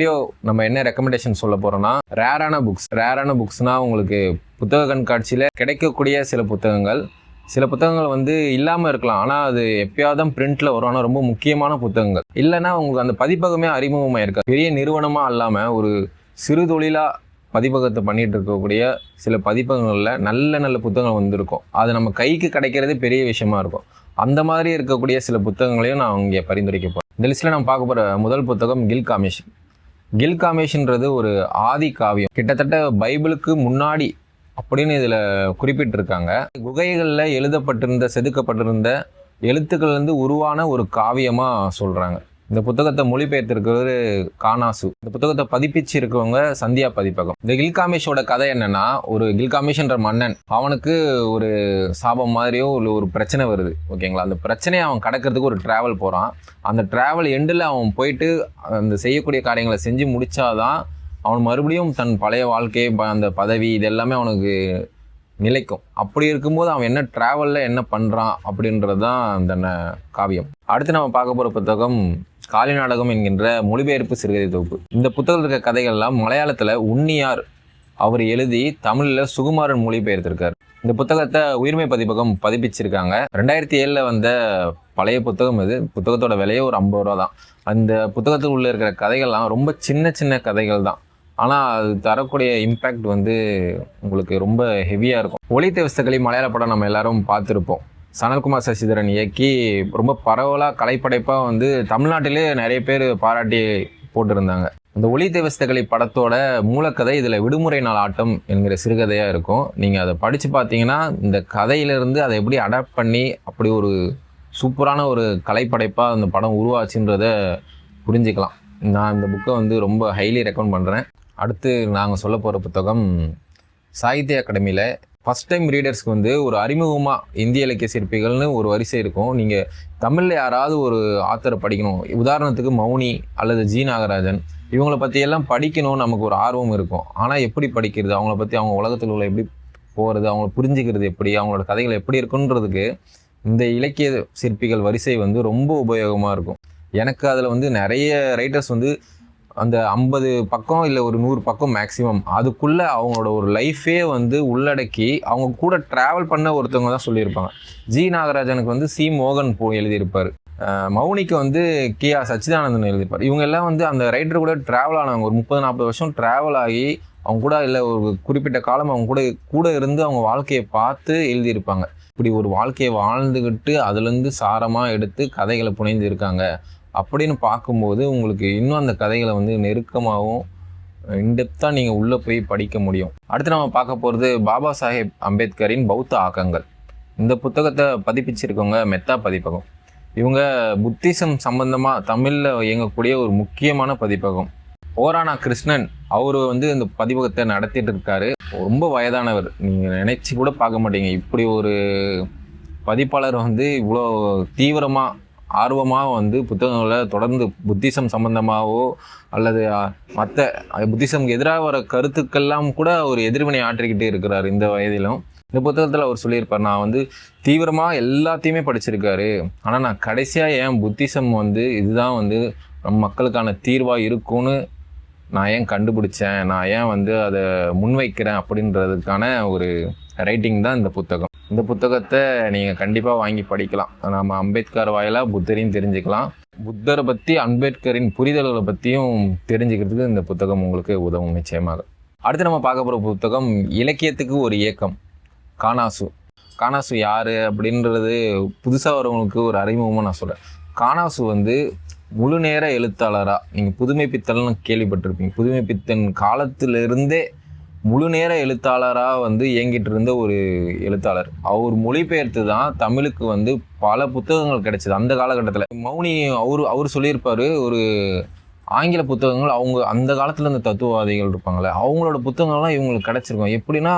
Video நம்ம என்ன recommendation சொல்ல போறோம்னா ரேரான புக்ஸ் ரேரான புக்ஸ்னா உங்களுக்கு புத்தக கண்காட்சியில் கிடைக்கக்கூடிய சில புத்தகங்கள். சில புத்தகங்கள் வந்து இல்லாமல் இருக்கலாம். ஆனால் அது எப்பயாவது தான் பிரிண்ட்ல வரும். ஆனால் ரொம்ப முக்கியமான புத்தகங்கள். இல்லைன்னா உங்களுக்கு அந்த பதிப்பகமே அறிமுகமாக இருக்காது. பெரிய நிறுவனமாக இல்லாமல் ஒரு சிறு தொழிலாக பதிப்பகத்தை பண்ணிட்டு இருக்கக்கூடிய சில பதிப்பகங்களில் நல்ல நல்ல புத்தகங்கள் வந்திருக்கும். அது நம்ம கைக்கு கிடைக்கிறதே பெரிய விஷயமா இருக்கும். அந்த மாதிரி இருக்கக்கூடிய சில புத்தகங்களையும் நான் இங்கே பரிந்துரைக்க போகிறேன் இந்த லிஸ்ட்டில் நான் பார்க்க போகிற முதல் புத்தகம் கில் காமிஷன். கில்காமேஷ்ன்றது ஒரு ஆதி காவியம். கிட்டத்தட்ட பைபிளுக்கு முன்னாடி அப்படின்னு இதில் குறிப்பிட்டிருக்காங்க. குகைகளில் எழுதப்பட்டிருந்த செதுக்கப்பட்டிருந்த எழுத்துக்கள்லேருந்து உருவான ஒரு காவியமாக சொல்கிறாங்க இந்த புத்தகத்தை மொழிபெயர்த்திருக்கிறது கானாசு. இந்த புத்தகத்தை பதிப்பிச்சு இருக்கவங்க சந்தியா பதிப்பகம். இந்த கில்காமேஷோட கதை என்னன்னா ஒரு கில்காமேஷ்ன்ற மன்னன் அவனுக்கு ஒரு சாபம் மாதிரியோ உள்ள ஒரு பிரச்சனை வருது ஓகேங்களா? அந்த பிரச்சனையை அவன் கடக்கிறதுக்கு ஒரு டிராவல் போகிறான் அந்த டிராவல் எண்டில் அவன் போயிட்டு அந்த செய்யக்கூடிய காரியங்களை செஞ்சு முடிச்சாதான் அவன் மறுபடியும் தன் பழைய வாழ்க்கை ப- அந்த பதவி இது எல்லாமே அவனுக்கு நிலைக்கும். அப்படி இருக்கும்போது அவன் என்ன ட்ராவலில் என்ன பண்ணுறான் அப்படின்றது தான் அந்த ந- காவியம். அடுத்து நம்ம பார்க்க போகிற புத்தகம் காலி நாடகம் என்கின்ற மொழிபெயர்ப்பு சிறுகதை தொகுப்பு. இந்த புத்தகத்தில் இருக்க கதைகள்லாம் மலையாளத்தில் உன்னியார் அவர் எழுதி தமிழில் சுகுமாரன் மொழிபெயர்த்திருக்கார். இந்த புத்தகத்தை உயிர்மை பதிப்பகம் பதிப்பிச்சிருக்காங்க. ரெண்டாயிரத்தி ஏழில் வந்த பழைய புத்தகம் இது. புத்தகத்தோட விலையே ஒரு ஐம்பது ரூபா தான். அந்த புத்தகத்தில் உள்ளே இருக்கிற கதைகள்லாம் ரொம்ப சின்ன சின்ன கதைகள் தான். ஆனால் அது தரக்கூடிய இம்பேக்ட் வந்து உங்களுக்கு ரொம்ப ஹெவியாக இருக்கும். ஒளி தேவஸ்தகளி மலையாள படம் நம்ம எல்லாரும் பார்த்துருப்போம். சனல்குமார் சசிதரன் இயக்கி ரொம்ப பரவலாக கலைப்படைப்பாக வந்து தமிழ்நாட்டிலே நிறைய பேர் பாராட்டி போட்டிருந்தாங்க. இந்த ஒளி தேவஸ்தகளி படத்தோட மூலக்கதை இதில் விடுமுறை நாள் ஆட்டம் என்கிற சிறுகதையாக இருக்கும். நீங்கள் அதை படித்து பார்த்தீங்கன்னா இந்த கதையிலிருந்து அதை எப்படி அடாப்ட் பண்ணி அப்படி ஒரு சூப்பரான ஒரு கலைப்படைப்பாக அந்த படம் உருவாச்சுன்றத புரிஞ்சுக்கலாம். நான் இந்த புக்கை வந்து ரொம்ப ஹைலி ரெக்கமெண்ட் பண்ணுறேன் அடுத்து நாங்கள் சொல்ல போகிற புத்தகம் சாகித்ய அகாடமியில் ஃபஸ்ட் டைம் ரீடர்ஸ்க்கு வந்து ஒரு அறிமுகமாக இந்திய இலக்கிய சிற்பிகள்னு ஒரு வரிசை இருக்கும். நீங்கள் தமிழில் யாராவது ஒரு ஆத்தரை படிக்கணும். உதாரணத்துக்கு மௌனி அல்லது ஜி நாகராஜன். இவங்கள பற்றியெல்லாம் படிக்கணும் நமக்கு ஒரு ஆர்வம் இருக்கும். ஆனால் எப்படி படிக்கிறது? அவங்கள பற்றி அவங்க உலகத்தில் உள்ள எப்படி போகிறது அவங்கள புரிஞ்சுக்கிறது எப்படி? அவங்களோட கதைகள் எப்படி இருக்குன்றதுக்கு இந்த இலக்கிய சிற்பிகள் வரிசை வந்து ரொம்ப உபயோகமாக இருக்கும். எனக்கு அதில் வந்து நிறைய ரைட்டர்ஸ் வந்து அந்த ஐம்பது பக்கம் இல்லை ஒரு நூறு பக்கம் மேக்ஸிமம் அதுக்குள்ளே அவங்களோட ஒரு லைஃபே வந்து உள்ளடக்கி அவங்க கூட ட்ராவல் பண்ண ஒருத்தவங்க தான் சொல்லியிருப்பாங்க. ஜி நாகராஜனுக்கு வந்து சி மோகன் போ எழுதியிருப்பார். மௌனிக்கு வந்து கே ஆர் சச்சிதானந்தன் எழுதியிருப்பார். இவங்க எல்லாம் வந்து அந்த ரைட்டர் கூட ட்ராவல் ஆனவங்க. ஒரு முப்பது நாற்பது வருஷம் ட்ராவல் ஆகி அவங்க கூட இல்லை ஒரு குறிப்பிட்ட காலம் அவங்க கூட கூட இருந்து அவங்க வாழ்க்கையை பார்த்து எழுதியிருப்பாங்க. இப்படி ஒரு வாழ்க்கையை வாழ்ந்துக்கிட்டு அதுலேருந்து சாரமாக எடுத்து கதைகளை புனைந்து இருக்காங்க. அப்படின்னு பார்க்கும்போது உங்களுக்கு இன்னும் அந்த கதைகளை வந்து நெருக்கமாகவும் இன்டெப்த்தாக நீங்கள் உள்ளே போய் படிக்க முடியும். அடுத்து நம்ம பார்க்க போகிறது பாபா சாஹேப் அம்பேத்கரின் பௌத்த ஆக்கங்கள். இந்த புத்தகத்தை பதிப்பிச்சிருக்கவங்க மெத்தா பதிப்பகம். இவங்க புத்திசம் சம்பந்தமாக தமிழில் இயங்கக்கூடிய ஒரு முக்கியமான பதிப்பகம். ஓரானா கிருஷ்ணன் அவர் வந்து இந்த பதிப்பகத்தை நடத்திட்டு இருக்காரு. ரொம்ப வயதானவர். நீங்கள் நினச்சி கூட பார்க்க மாட்டீங்க. இப்படி ஒரு பதிப்பாளர் வந்து இவ்வளோ தீவிரமாக ஆர்வமாக வந்து புத்தகங்களை தொடர்ந்து புத்திசம் சம்பந்தமாகவோ அல்லது மற்ற புத்திசமுக்கு எதிராக வர கருத்துக்கெல்லாம் கூட ஒரு எதிர்வினை ஆற்றிக்கிட்டே இருக்கிறார் இந்த வயதிலும். இந்த புத்தகத்தில் அவர் சொல்லியிருப்பார் நான் வந்து தீவிரமாக எல்லாத்தையுமே படிச்சிருக்காரு. ஆனால் நான் கடைசியாக ஏன் புத்திசம் வந்து இதுதான் வந்து நம் மக்களுக்கான தீர்வாக இருக்கும்னு நான் ஏன் கண்டுபிடிச்சேன்? நான் ஏன் வந்து அதை முன்வைக்கிறேன்? அப்படின்றதுக்கான ஒரு ரைட்டிங் தான் இந்த புத்தகம். இந்த புத்தகத்தை நீங்கள் கண்டிப்பாக வாங்கி படிக்கலாம். நம்ம அம்பேத்கர் வாயிலாக புத்தரையும் தெரிஞ்சுக்கலாம். புத்தரை பற்றி அம்பேத்கரின் புரிதல்களை பற்றியும் தெரிஞ்சுக்கிறதுக்கு இந்த புத்தகம் உங்களுக்கு உதவும் நிச்சயமாக. அடுத்து நம்ம பார்க்க போகிற புத்தகம் இலக்கியத்துக்கு ஒரு இயக்கம் கானாசு. கானாசு யார் அப்படின்றது புதுசாக வரவங்களுக்கு ஒரு அறிமுகமாக நான் சொல்கிறேன் கானாசு வந்து முழு நேர எழுத்தாளராக நீங்கள் புதுமை பித்தல்னு கேள்விப்பட்டிருப்பீங்க. புதுமை பித்தன் காலத்திலிருந்தே முழு நேர எழுத்தாளராக வந்து இயங்கிட்டு இருந்த ஒரு எழுத்தாளர். அவர் மொழிபெயர்த்து தான் தமிழுக்கு வந்து பல புத்தகங்கள் கிடைச்சிது அந்த காலகட்டத்தில். மௌனி அவர் அவர் சொல்லியிருப்பார் ஒரு ஆங்கில புத்தகங்கள் அவங்க அந்த காலத்தில் இருந்த தத்துவவாதிகள் இருப்பாங்களே அவங்களோட புத்தகங்கள்லாம் இவங்களுக்கு கிடச்சிருக்கும். எப்படின்னா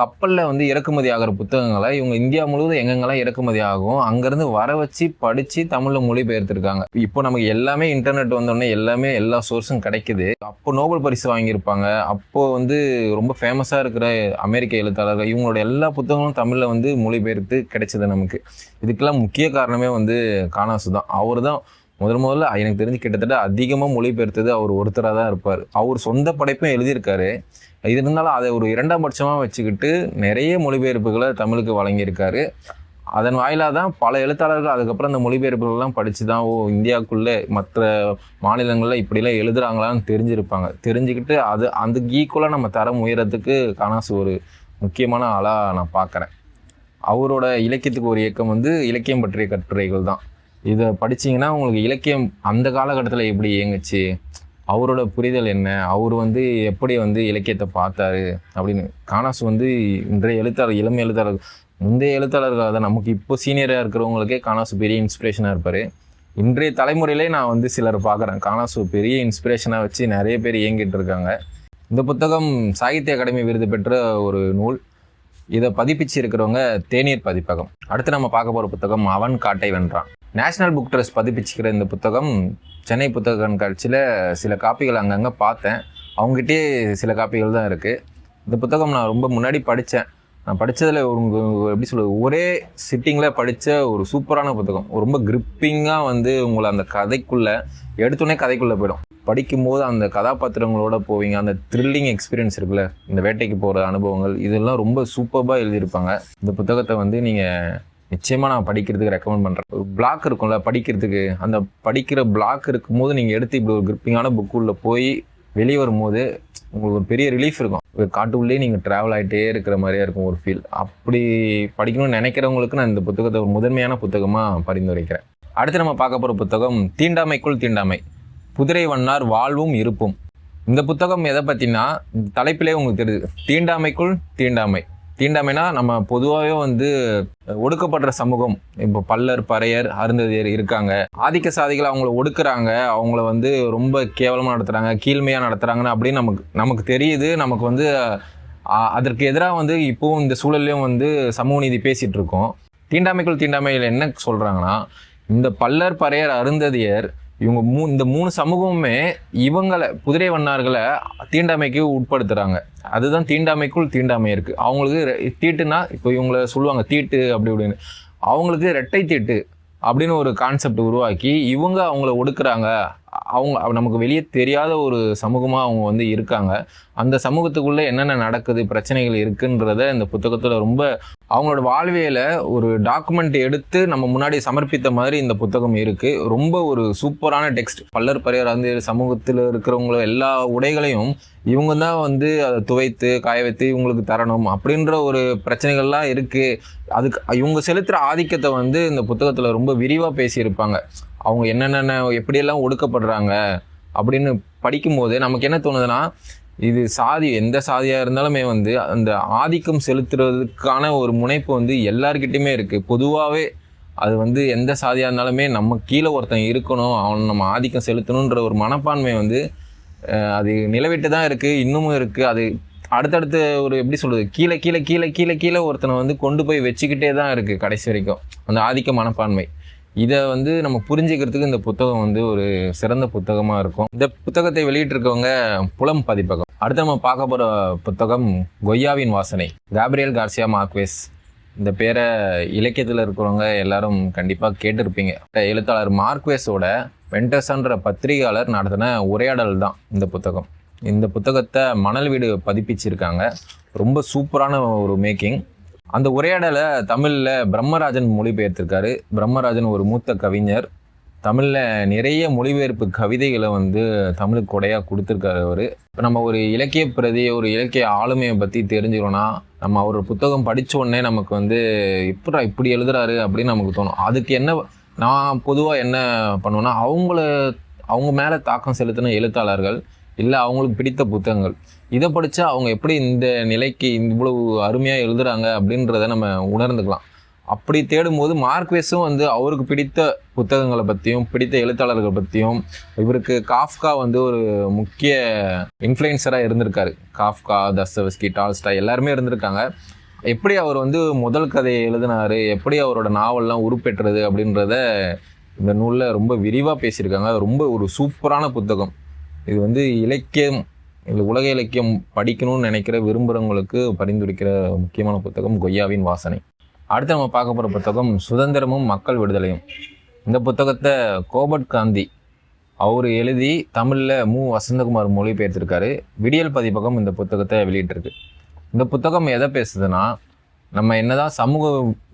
கப்பலில் வந்து இறக்குமதி ஆகிற புத்தகங்களை இவங்க இந்தியா முழுவதும் எங்கெங்கெல்லாம் இறக்குமதி ஆகும் அங்கேருந்து வர வச்சு படித்து தமிழில் மொழிபெயர்த்திருக்காங்க. இப்போ நமக்கு எல்லாமே இன்டர்நெட் வந்தோடனே எல்லாமே எல்லா சோர்ஸும் கிடைக்குது. அப்போ நோபல் பரிசு வாங்கியிருப்பாங்க. அப்போது வந்து ரொம்ப ஃபேமஸாக இருக்கிற அமெரிக்க எழுத்தாளர்கள் இவங்களோட எல்லா புத்தகங்களும் தமிழில் வந்து மொழிபெயர்த்து கிடைச்சது நமக்கு. இதுக்கெல்லாம் முக்கிய காரணமே வந்து காணாசு தான். அவர் தான் முதல் முதல்ல எனக்கு தெரிஞ்சு கிட்டத்தட்ட அதிகமாக மொழிபெயர்த்தது அவர் ஒருத்தராக தான் இருப்பார். அவர் சொந்த படைப்பும் எழுதியிருக்காரு. இது இருந்தாலும் அதை ஒரு இரண்டாம் பட்சமாக வச்சுக்கிட்டு நிறைய மொழிபெயர்ப்புகளை தமிழுக்கு வழங்கியிருக்காரு. அதன் வாயிலாக தான் பல எழுத்தாளர்கள் அதுக்கப்புறம் அந்த மொழிபெயர்ப்புகள்லாம் படித்து தான் ஓ இந்தியாவுக்குள்ளே மற்ற மாநிலங்களில் இப்படிலாம் எழுதுகிறாங்களான்னு தெரிஞ்சிருப்பாங்க. தெரிஞ்சுக்கிட்டு அது அந்த ஈக்குவலாக நம்ம தரம் உயரத்துக்கு காணாசு ஒரு முக்கியமான ஆளாக நான் பார்க்குறேன். அவரோட இலக்கியத்துக்கு ஒரு இயக்கம் வந்து இலக்கியம் பற்றிய கட்டுரைகள் தான். இதை படிச்சீங்கன்னா உங்களுக்கு இலக்கியம் அந்த காலகட்டத்தில் எப்படி இயங்குச்சு? அவரோட புரிதல் என்ன? அவர் வந்து எப்படி வந்து இலக்கியத்தை பார்த்தாரு? அப்படின்னு காணாசு வந்து இன்றைய எழுத்தாளர் இளம் எழுத்தாளர் முந்தைய எழுத்தாளர்களாக தான். நமக்கு இப்போ சீனியராக இருக்கிறவங்களுக்கே காணாசு பெரிய இன்ஸ்பிரேஷனாக இருப்பார். இன்றைய தலைமுறையிலே நான் வந்து சிலர் பார்க்குறேன். காணாசு பெரிய இன்ஸ்பிரேஷனாக வச்சு நிறைய பேர் இயங்கிட்டு இருக்காங்க. இந்த புத்தகம் சாகித்ய அகாடமி விருது பெற்ற ஒரு நூல். இதை பதிப்பிச்சு இருக்கிறவங்க தேநீர் பதிப்பகம். அடுத்து நம்ம பார்க்க போகிற புத்தகம் அவன் காட்டை வென்றான். நேஷ்னல் புக் ட்ரஸ்ட் பதிப்பிச்சுக்கிற இந்த புத்தகம் சென்னை புத்தக கண்காட்சியில் சில காப்பிகள் அங்கங்கே பார்த்தேன். அவங்ககிட்டயே சில காப்பிகள் தான் இருக்குது இந்த புத்தகம் நான் ரொம்ப முன்னாடி படித்தேன் நான் படித்ததில் எப்படி சொல்றது ஒரே சிட்டிங்கில் படித்த ஒரு சூப்பரான புத்தகம். ரொம்ப கிரிப்பிங்காக வந்து உங்களை அந்த கதைக்குள்ளே எடுத்தோடனே கதைக்குள்ளே போயிடும். படிக்கும்போது அந்த கதாபாத்திரங்களோட போவீங்க அந்த த்ரில்லிங் எக்ஸ்பீரியன்ஸ் இருக்குல்ல இந்த வேட்டைக்கு போகிற அனுபவங்கள் இதெல்லாம் ரொம்ப சூப்பராக எழுதியிருப்பாங்க. இந்த புத்தகத்தை வந்து நீங்கள் நிச்சயமாக நான் படிக்கிறதுக்கு ரெக்கமெண்ட் பண்ணுறேன் ஒரு பிளாக் இருக்கும்ல படிக்கிறதுக்கு. அந்த படிக்கிற பிளாக் இருக்கும்போது நீங்கள் எடுத்து இப்படி ஒரு கிரிப்பிங்கான புக்குள்ளே போய் வெளியே வரும்போது உங்களுக்கு ஒரு பெரிய ரிலீஃப் இருக்கும். ஒரு காட்டுக்குள்ளேயே நீங்கள் ட்ராவல் ஆகிட்டே இருக்கிற மாதிரியே இருக்கும் ஒரு ஃபீல் அப்படி படிக்கணும்னு நினைக்கிறவங்களுக்கு நான் இந்த புத்தகத்தை ஒரு முதன்மையான புத்தகமாக பரிந்துரைக்கிறேன். அடுத்து நம்ம பார்க்க போகிற புத்தகம் தீண்டாமைக்குள் தீண்டாமை. குதிரை வண்ணார் வாழ்வும் இருப்பும். இந்த புத்தகம் எதை பற்றினா தலைப்பிலே உங்களுக்கு தெரியுது. தீண்டாமைக்குள் தீண்டாமை. தீண்டாமைனா நம்ம பொதுவாகவே வந்து ஒடுக்கப்படுற சமூகம். இப்போ பல்லர் பறையர் அருந்ததியர் இருக்காங்க. ஆதிக்க சாதிகள் அவங்கள ஒடுக்குறாங்க. அவங்கள வந்து ரொம்ப கேவலமாக நடத்துகிறாங்க கீழ்மையாக நடத்துகிறாங்கன்னு அப்படின்னு நமக்கு நமக்கு தெரியுது. நமக்கு வந்து அதற்கு எதிராக வந்து இப்போவும் இந்த சூழல்லையும் வந்து சமூக நீதி பேசிகிட்டு இருக்கோம். தீண்டாமைக்குள் தீண்டாமையில் என்ன சொல்கிறாங்கன்னா இந்த பல்லர் பறையர் அருந்ததியர் இவங்க மூ இந்த மூணு சமூகமுமே இவங்களை குதிரை வண்ணார்களை தீண்டாமைக்கு உட்படுத்துகிறாங்க அதுதான் தீண்டாமைக்குள் தீண்டாமை இருக்குது அவங்களுக்கு ரெ- தீட்டுனா இப்போ இவங்கள சொல்லுவாங்க தீட்டு அப்படி இப்படின்னு. அவங்களுக்கு ரெட்டை தீட்டு அப்படின்னு ஒரு கான்செப்ட் உருவாக்கி இவங்க அவங்கள ஒடுக்குறாங்க. அவங்க நமக்கு வெளியே தெரியாத ஒரு சமூகமாக அவங்க வந்து இருக்காங்க. அந்த சமூகத்துக்குள்ளே என்னென்ன நடக்குது பிரச்சனைகள் இருக்குன்றத இந்த புத்தகத்தில் ரொம்ப அவங்களோட வாழ்வியலை ஒரு டாக்குமெண்ட் எடுத்து நம்ம முன்னாடி சமர்ப்பித்த மாதிரி இந்த புத்தகம் இருக்குது ரொம்ப ஒரு சூப்பரான டெக்ஸ்ட் பல்லர் பரையர் வந்து சமூகத்தில் இருக்கிறவங்கள எல்லா உடைகளையும் இவங்க தான் வந்து அதை துவைத்து காய வைத்து இவங்களுக்கு தரணும் அப்படின்ற ஒரு பிரச்சனைகள்லாம் இருக்குது அதுக்கு இவங்க செலுத்துகிற ஆதிக்கத்தை வந்து இந்த புத்தகத்தில் ரொம்ப விரிவாக பேசியிருப்பாங்க. அவங்க என்னென்ன எப்படியெல்லாம் ஒடுக்கப்படுறாங்க அப்படின்னு படிக்கும்போது நமக்கு என்ன தோணுதுன்னா இது சாதி எந்த சாதியாக இருந்தாலுமே வந்து அந்த ஆதிக்கம் செலுத்துறதுக்கான ஒரு முனைப்பு வந்து எல்லாருக்கிட்டையுமே இருக்குது பொதுவாகவே அது வந்து எந்த சாதியாக இருந்தாலுமே நம்ம கீழே ஒருத்தன் இருக்கணும் அவன் நம்ம ஆதிக்கம் செலுத்தணுன்ற ஒரு மனப்பான்மை வந்து அது நிலவிட்டு தான் இருக்குது இன்னமும் இருக்குது அது அடுத்தடுத்து ஒரு எப்படி சொல்கிறது கீழே கீழே கீழே கீழே கீழே ஒருத்தனை வந்து கொண்டு போய் வச்சுக்கிட்டே தான் இருக்குது கடைசி வரைக்கும். அந்த ஆதிக்க மனப்பான்மை. இதை வந்து நம்ம புரிஞ்சுக்கிறதுக்கு இந்த புத்தகம் வந்து ஒரு சிறந்த புத்தகமாக இருக்கும். இந்த புத்தகத்தை வெளியிட்டிருக்கவங்க புலம் பதிப்பகம். அடுத்து நம்ம பார்க்க போகிற புத்தகம் கொய்யாவின் வாசனை. Gabriel Garcia Marquez. இந்த பேரை இலக்கியத்தில் இருக்கிறவங்க எல்லாரும் கண்டிப்பாக கேட்டிருப்பீங்க. எழுத்தாளர் மார்க்வேஸோட வெண்டர்சன்ற பத்திரிகையாளர் நடத்தின உரையாடல் தான் இந்த புத்தகம். இந்த புத்தகத்தை மணல் வீடு பதிப்பிச்சிருக்காங்க. ரொம்ப சூப்பரான ஒரு மேக்கிங். அந்த உரையாடலை தமிழில் பிரம்மராஜன் மொழிபெயர்த்திருக்காரு. பிரம்மராஜன் ஒரு மூத்த கவிஞர். தமிழில் நிறைய மொழிபெயர்ப்பு கவிதைகளை வந்து தமிழுக்கு கொடையாக கொடுத்துருக்காரு அவர். இப்போ நம்ம ஒரு இலக்கிய பிரதி ஒரு இலக்கிய ஆளுமையை பற்றி தெரிஞ்சுக்கணும்னா நம்ம அவர் புத்தகம் படித்த உடனே நமக்கு வந்து இப்படா இப்படி எழுதுறாரு? அப்படின்னு நமக்கு தோணும். அதுக்கு என்ன நான் பொதுவாக என்ன பண்ணுவேன்னா அவங்கள அவங்க மேலே தாக்கம் செலுத்தின எழுத்தாளர்கள் இல்லை அவங்களுக்கு பிடித்த புத்தகங்கள். இதை படித்தா அவங்க எப்படி இந்த நிலைக்கு இவ்வளவு அருமையாக எழுதுகிறாங்க அப்படின்றத நம்ம உணர்ந்துக்கலாம். அப்படி தேடும்போது மார்க்வேஸும் வந்து அவருக்கு பிடித்த புத்தகங்களை பற்றியும் பிடித்த எழுத்தாளர்கள் பற்றியும் இவருக்கு காஃப்கா வந்து ஒரு முக்கிய இன்ஃப்ளூயன்சராக இருந்திருக்காரு. காஃப்கா தஸ்தவஸ்கி டால்ஸ்டா எல்லாருமே இருந்திருக்காங்க. எப்படி அவர் வந்து முதல் கதையை எழுதினாரு எப்படி அவரோட நாவல்லாம் உருப்பெற்றது அப்படின்றத இந்த நூலில் ரொம்ப விரிவாக பேசியிருக்காங்க. ரொம்ப ஒரு சூப்பரான புத்தகம். இது வந்து இலக்கியம் இல்லை உலக இலக்கியம் படிக்கணும்னு நினைக்கிற விரும்புகிறவங்களுக்கு பரிந்துரைக்கிற முக்கியமான புத்தகம் கொய்யாவின் வாசனை. அடுத்து நம்ம பார்க்க போகிற புத்தகம் சுதந்திரமும் மக்கள் விடுதலையும். இந்த புத்தகத்தை கோபட் காந்தி அவர் எழுதி தமிழில் மு. வசந்தகுமார் மொழிபெயர்த்திருக்காரு. விடியல் பதிப்பகம் இந்த புத்தகத்தை வெளியிட்டிருக்கு. இந்த புத்தகம் எதை பேசுதுன்னா நம்ம என்னதான் சமூக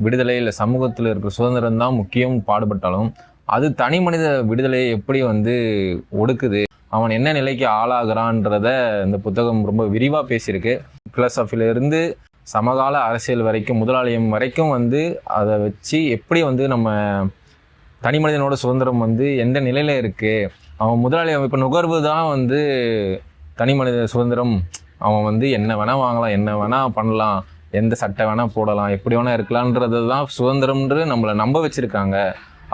விடுதலை இல்லை சமூகத்தில் இருக்கிற சுதந்திரம் தான் முக்கியம் பாடுபட்டாலும் அது தனி மனித விடுதலையை எப்படி வந்து ஒடுக்குது? அவன் என்ன நிலைக்கு ஆளாகிறான்றத இந்த புத்தகம் ரொம்ப விரிவாக பேசியிருக்கு. Philosophy-ல இருந்து சமகால அரசியல் வரைக்கும் முதலாளியம் வரைக்கும் வந்து அதை வச்சு எப்படி வந்து நம்ம தனி மனிதனோட சுதந்திரம் வந்து எந்த நிலையில் இருக்குது அவன் முதலாளியம் இப்போ நுகர்வு தான் வந்து தனி மனித சுதந்திரம். அவன் வந்து என்ன வேணால் வாங்கலாம் என்ன வேணால் பண்ணலாம் எந்த சட்டை வேணால் போடலாம் எப்படி வேணால் இருக்கலான்றது தான் சுதந்திரம்ன்றது நம்மளை நம்ப வச்சுருக்காங்க.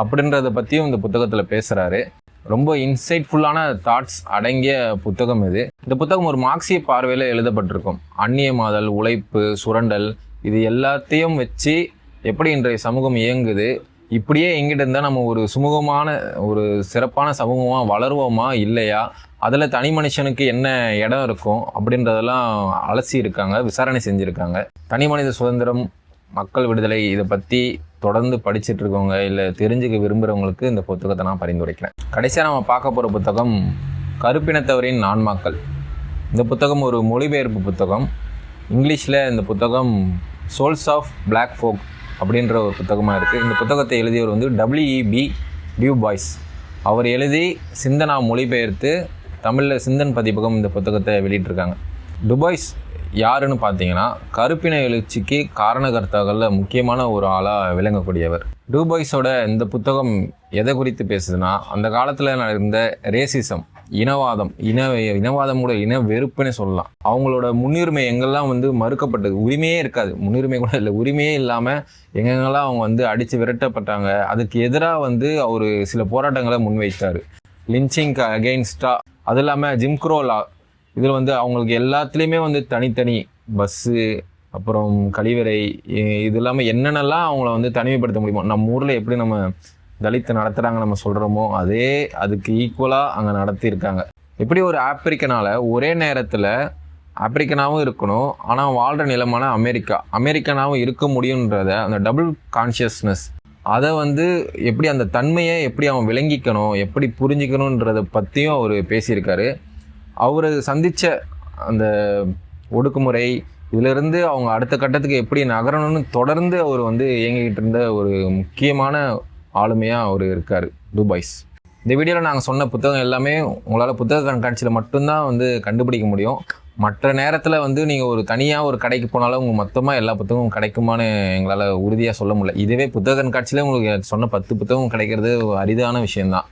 அப்படின்றத பற்றியும் இந்த புத்தகத்தில் பேசுகிறாரு ரொம்ப இன்சைட்ஃபுல்லான தாட்ஸ் அடங்கிய புத்தகம் இது. இந்த புத்தகம் ஒரு மார்க்சிய பார்வையில் எழுதப்பட்டிருக்கும். அந்நியமாதல் உழைப்பு சுரண்டல் இது எல்லாத்தையும் வச்சு எப்படி இன்றைய சமூகம் இயங்குது இப்படியே எங்கிட்ட இருந்தால் நம்ம ஒரு சுமூகமான ஒரு சிறப்பான சமூகமாக வளருவோமா இல்லையா? அதில் தனி மனுஷனுக்கு என்ன இடம் இருக்கும் அப்படின்றதெல்லாம் அலசி இருக்காங்க விசாரணை செஞ்சுருக்காங்க. தனி மனித சுதந்திரம் மக்கள் விடுதலை இதை பற்றி தொடர்ந்து படிச்சுட்டு இருக்கவங்க இல்லை தெரிஞ்சுக்க விரும்புகிறவங்களுக்கு இந்த புத்தகத்தை நான் பரிந்துரைக்கிறேன். கடைசியாக நம்ம பார்க்க போகிற புத்தகம் கருப்பினத்தவரின் நான்மாக்கள் இந்த புத்தகம் ஒரு மொழிபெயர்ப்பு புத்தகம். இங்கிலீஷில் இந்த புத்தகம் சோல்ஸ் ஆஃப் பிளாக் ஃபோக் அப்படின்ற ஒரு புத்தகமாக இருக்குது இந்த புத்தகத்தை எழுதியவர் வந்து டபிள்யூஇபி டியூ பாய்ஸ் அவர் எழுதி சிந்தனா மொழிபெயர்த்து தமிழில் சிந்தன் பதிப்பகம் இந்த புத்தகத்தை வெளியிட்டிருக்காங்க. டுபாய்ஸ் யாருன்னு பார்த்தீங்கன்னா கருப்பின எழுச்சிக்கு காரணகர்த்தாக்களில் முக்கியமான ஒரு ஆளாக விளங்கக்கூடியவர். டூபாய்ஸோட இந்த புத்தகம் எதை குறித்து பேசுதுன்னா அந்த காலத்தில் இருந்த ரேசிசம் இனவாதம் இன இனவாதம் கூட இன வெறுப்புன்னு சொல்லலாம். அவங்களோட முன்னுரிமை எங்கெல்லாம் வந்து மறுக்கப்பட்டது? உரிமையே இருக்காது. முன்னுரிமை கூட இல்லை. உரிமையே இல்லாமல் எங்கெங்கெல்லாம் அவங்க வந்து அடித்து விரட்டப்பட்டாங்க அதுக்கு எதிராக வந்து அவர் சில போராட்டங்களை முன்வைத்தார். லிஞ்சிங்க்கு அகெயின்ஸ்டாக அது இல்லாமல் ஜிம்க்ரோலா இதில் வந்து அவங்களுக்கு எல்லாத்துலேயுமே வந்து தனித்தனி பஸ்ஸு அப்புறம் கழிவறை இது இல்லாமல் என்னென்னலாம் அவங்கள வந்து தனிமைப்படுத்த முடியுமோ நம்ம ஊரில் எப்படி நம்ம தலித்தை நடத்துகிறாங்க நம்ம சொல்கிறோமோ அதே அதுக்கு ஈக்குவலாக அங்கே நடத்தியிருக்காங்க. எப்படி ஒரு ஆப்பிரிக்கனால் ஒரே நேரத்தில் ஆப்பிரிக்கனாகவும் இருக்கணும் ஆனால் வாழ்கிற நிலமான அமெரிக்கா. அமெரிக்கனாகவும் இருக்க முடியுன்றத அந்த டபுள் கான்ஷியஸ்னஸ் அதை வந்து எப்படி அந்த தன்மையை எப்படி அவன் விளங்கிக்கணும் எப்படி புரிஞ்சிக்கணுன்றதை பற்றியும் அவர் பேசியிருக்காரு. அவரை சந்தித்த அந்த ஒடுக்குமுறை இதிலிருந்து அவங்க அடுத்த கட்டத்துக்கு எப்படி நகரணும்னு தொடர்ந்து அவர் வந்து இயங்கிக்கிட்டு இருந்த ஒரு முக்கியமான ஆளுமையாக அவர் இருக்கார் துபாய்ஸ் இந்த வீடியோவில் நாங்கள் சொன்ன புத்தகம் எல்லாமே உங்களால் புத்தக கண்காட்சியில் மட்டும்தான் வந்து கண்டுபிடிக்க முடியும். மற்ற நேரத்தில் வந்து நீங்கள் ஒரு தனியாக ஒரு கடைக்கு போனாலும் உங்கள் மொத்தமாக எல்லா புத்தகமும் கிடைக்குமான்னு எங்களால் உறுதியாக சொல்ல முடியல. இதுவே புத்தக கண்காட்சியில் உங்களுக்கு சொன்ன பத்து புத்தகம் கிடைக்கிறது ஒரு அரிதான விஷயம்தான்.